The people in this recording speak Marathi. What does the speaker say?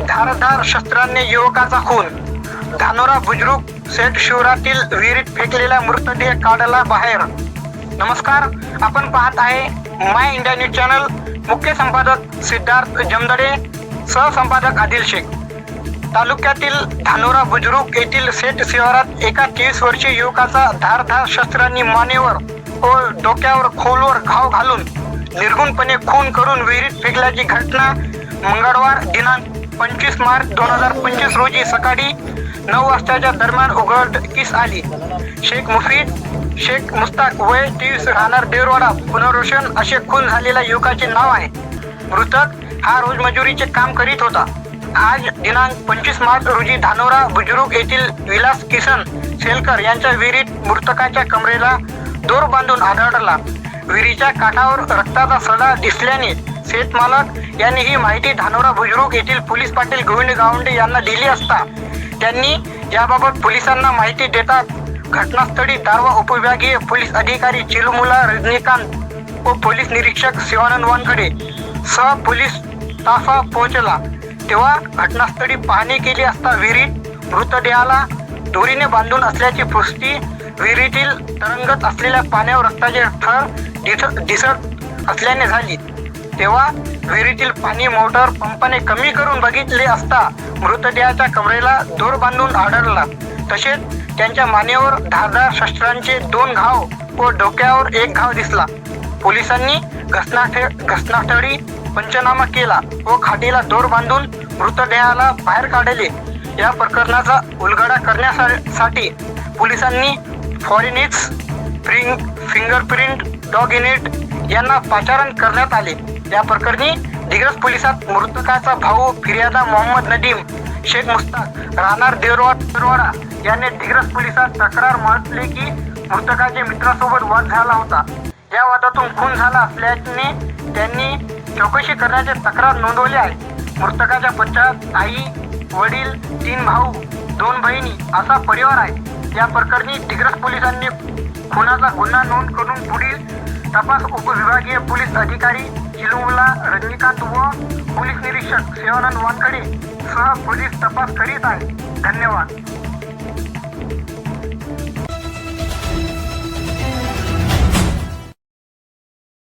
धारधार शस्त्रांनी युवकाचा खून. धानोरा बुजरुक सेट शिवरातील विहिरीत फेकलेला मृतदेह काढला बाहेर. नमस्कार आपण पाहत आहे माय इंडिया न्यूज चॅनल मुख्य संपादक सिद्धार्थ जमदडे सहसंपादक आदिल शेख. तालुक्यातील धानोरा बुजरुक येथील सेट शिवारात एका तीस वर्षीय युवकाचा धारधार शस्त्रांनी मानेवर व डोक्यावर खोलवर घाव घालून निर्गुणपणे खून करून विहिरीत फेकल्याची घटना मंगळवार दिनांक पंचवीस मार्च दोन हजार पंचवीस रोजी सकाळी नऊ वाजताच्या दरम्यान उघडकीस आली. शेख मुफीद शेख मुस्ताक वय तीस राहणार देवरवाडा पुनर्वसन असे खून झालेल्या युवकाचे नाव आहे. मृतक हा रोजमजुरीचे काम करीत होता. आज दिनांक पंचवीस मार्च रोजी धानोरा बुजुर्ग येथील विलास किसन सेलकर यांच्या विहिरीत मृतकाच्या कमरेला दोर बांधून आढळला. विहिरीच्या काठावर रक्ताचा सडा दिसल्याने शेतमालक यांनी ही माहिती धानोरा बुजुर्ग येथील पोलीस पाटील गोविंद गावंडे यांना दिली असता. त्यांनी याबाबत पोलिसांना माहिती देतात घटनास्थळी दारवा उपविभागीय पोलीस अधिकारी चिलमुला रजनीकांत व पोलीस निरीक्षक शिवानंद वानखडे सह पोलीस ताफा पोहोचला. तेव्हा घटनास्थळी पाहणी केली असता विहिरीत मृतदेहाला दोरीने बांधून असल्याची पुष्टी विहिरीतील तरंगत असलेल्या पाण्यावर रक्ताचे थर दिसत असल्याने झाली. तेव्हा विहिरीतील पाणी मोटर पंपाने कमी करून बघितले असता मृतदेहाच्या कमरेला दोर बांधून आढळला. तसेच त्यांच्या मानेवर धारदार शस्त्रांचे दोन घाव व डोक्यावर एक घाव दिसला. पोलिसांनी घटनास्थळ घटनास्थळी पंचनामा केला व खाटीला दोर बांधून मृतदेहाला बाहेर काढले. या प्रकरणाचा उलगडा करण्यासाठी पोलिसांनी फॉरेनिक्स फ्रिंग फिंगरप्रिंट डॉग युनिट यांना पाचारण करण्यात आले. या प्रकरणी दिग्रस पोलिसात मृतकाचा भाऊ फिर्यादा मोहम्मद नदीम शेख मुस्ताक राहणार देरवाडा देवरवाडा यांनी दिग्रस पोलिसात तक्रार म्हटले की मृतकाच्या मित्रासोबत वाद झाला होता. या वादातून खून झाला असल्याने त्यांनी चौकशी करण्याची तक्रार नोंदवली आहे. मृतकाच्या पश्चात आई वडील तीन भाऊ दोन बहिणी असा परिवार आहे. या प्रकरणी दिग्रस पोलिसांनी खुनाचा गुन्हा नोंद करून पुढील तपास उपविभागीय पोलीस अधिकारी चिलुमला रजनीकांत व पोलीस निरीक्षक शिवानंद वानखडे सह पोलीस तपास करीत आहे धन्यवाद.